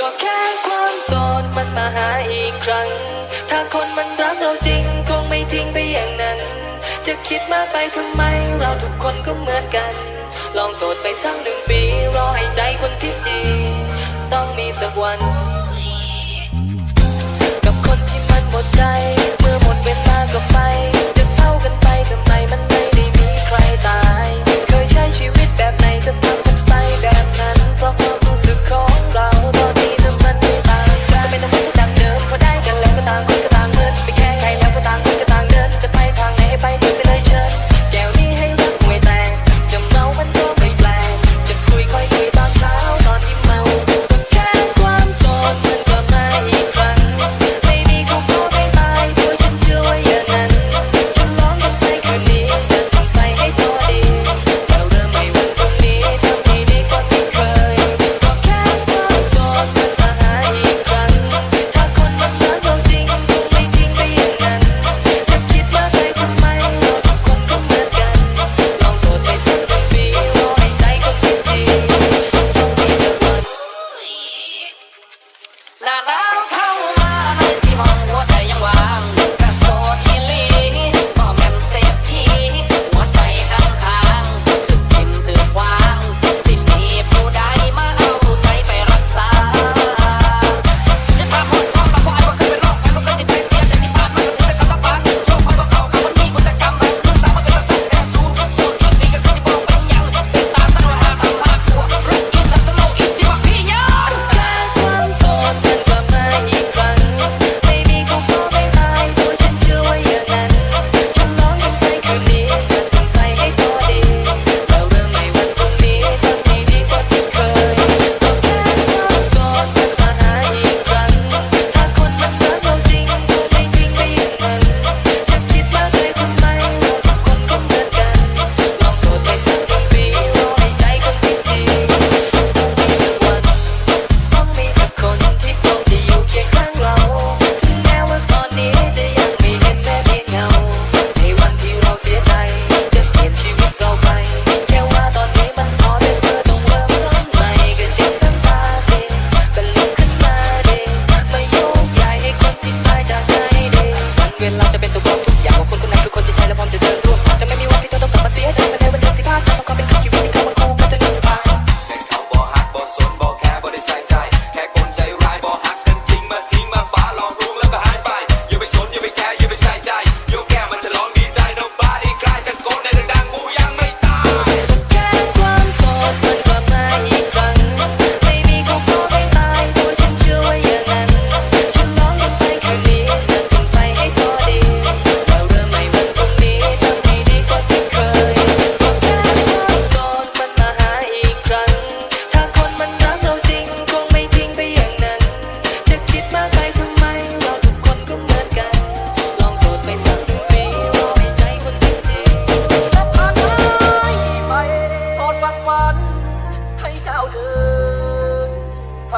ก็แค่ความโสดมันมาหาอีกครั้ง ถ้าคนมันรักเราจริงคงไม่ทิ้งไปอย่างนั้น จะคิดมากไปทำไมเราทุกคนก็เหมือนกัน ลองโสดไปสักหนึ่งปีรอให้ใจคนคิดดี ต้องมีสักวัน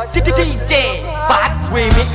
DJ บัตรีมิก